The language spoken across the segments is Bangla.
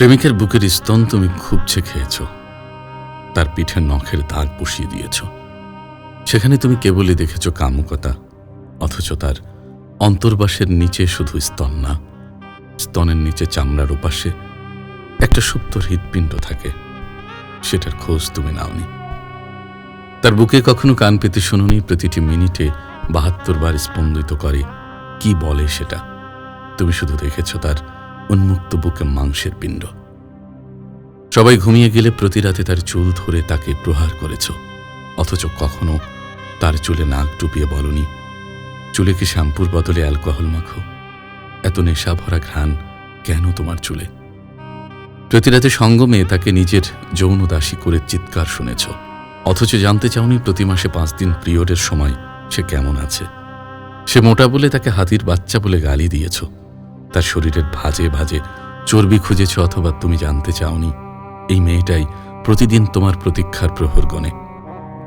প্রেমিকের বুকের স্তন তুমি খুবছে খেয়েছ। তার পিঠে নখের দাগ বসিয়ে দিয়েছ। সেখানে তুমি কেবলই দেখেছ কামুকতা, অথচ তার অন্তর্বাসের নিচে শুধু স্তন না, স্তনের নিচে চামড়ার ওপাশে একটা সুপ্ত হৃৎপিণ্ড থাকে। সেটার খোঁজ তুমি নাওনি। তার বুকে কখনো কান পেতে শুনুনি, প্রতিটি মিনিটে বাহাত্তর বার স্পন্দিত করে, কি বলে সেটা? তুমি শুধু দেখেছ তার উন্মুক্ত বুকে মাংসের পিণ্ড। সবাই ঘুমিয়ে গেলে প্রতি রাতে তার চুল ধরে তাকে প্রহার করেছ। অথচ কখনো তার চুলে নাক টুপিয়ে বলনি, চুলে কি শ্যাম্পুর বদলে অ্যালকোহল মাখো? এত নেশা ভরা ঘ্রাণ কেন তোমার চুলে? প্রতি রাতে সঙ্গমে তাকে নিজের যৌন দাসী করে চিৎকার শুনেছ। অথচ জানতে চাওনি প্রতি মাসে পাঁচ দিন পিরিয়ডের সময় সে কেমন আছে। সে মোটা বলে তাকে হাতির বাচ্চা বলে গালি দিয়েছ। তার শরীরের ভাজে ভাজে চর্বি খুঁজেছ অথবা তুমি জানতে চাওনি, এই মেয়েটাই প্রতিদিন তোমার প্রতীক্ষার প্রহর গণে।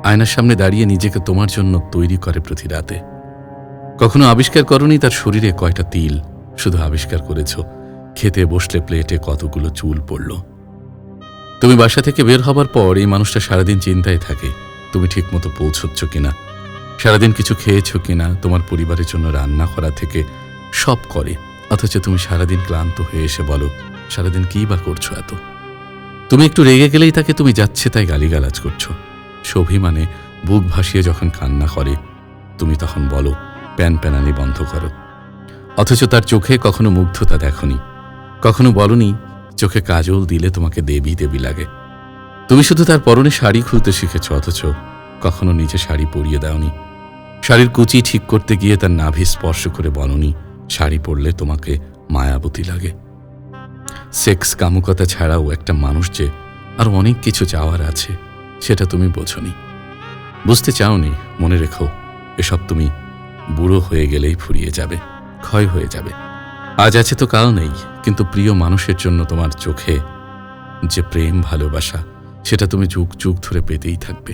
আয়নার সামনে দাঁড়িয়ে নিজেকে তোমার জন্য তৈরি করে প্রতি রাতে। কখনো আবিষ্কার করনি তার শরীরে কয়টা তিল, শুধু আবিষ্কার করেছ। খেতে বসলে প্লেটে কতগুলো চুল পড়ল। তুমি বাসা থেকে বের হবার পর এই মানুষটা সারাদিন চিন্তায় থাকে, তুমি ঠিকমতো পৌঁছচ্ছ কিনা? সারাদিন কিছু খেয়েছো কিনা? তোমার পরিবারের জন্য রান্না করা থেকে সব করে। অথচ তুমি সারাদিন ক্লান্ত হয়ে এসে বলো, সারাদিন কী বা করছ এত? তুমি একটু রেগে গেলেই তাকে তুমি যাচ্ছে তাই গালিগালাজ করছ। স্বাভিমানে বুক ভাসিয়ে যখন কান্না করে, তুমি তখন বলো, প্যান প্যানানি বন্ধ করো। অথচ তার চোখে কখনো মুগ্ধতা দেখনি। কখনো বলনি, চোখে কাজল দিলে তোমাকে দেবী দেবী লাগে। তুমি শুধু তার পরনে শাড়ি খুলতে শিখেছ, অথচ কখনো নিজে শাড়ি পরিয়ে দাওনি। শাড়ির কুচি ঠিক করতে গিয়ে তার নাভি স্পর্শ করে বলনি শাড়ি পরলে তোমাকে মায়াবতী লাগে। সেক্স কামুকতা ছাড়াও একটা মানুষ যে আর অনেক কিছু চাওয়ার আছে, সেটা তুমি বোঝনি। বুঝতে চাওনি, মনে রেখো, এসব তুমি বুড়ো হয়ে গেলেই ফুরিয়ে যাবে, ক্ষয় হয়ে যাবে। আজ আছে তো কাল নেই, কিন্তু প্রিয় মানুষের জন্য তোমার চোখে যে প্রেম ভালোবাসা, সেটা তুমি যুগ যুগ ধরে পেতেই থাকবে।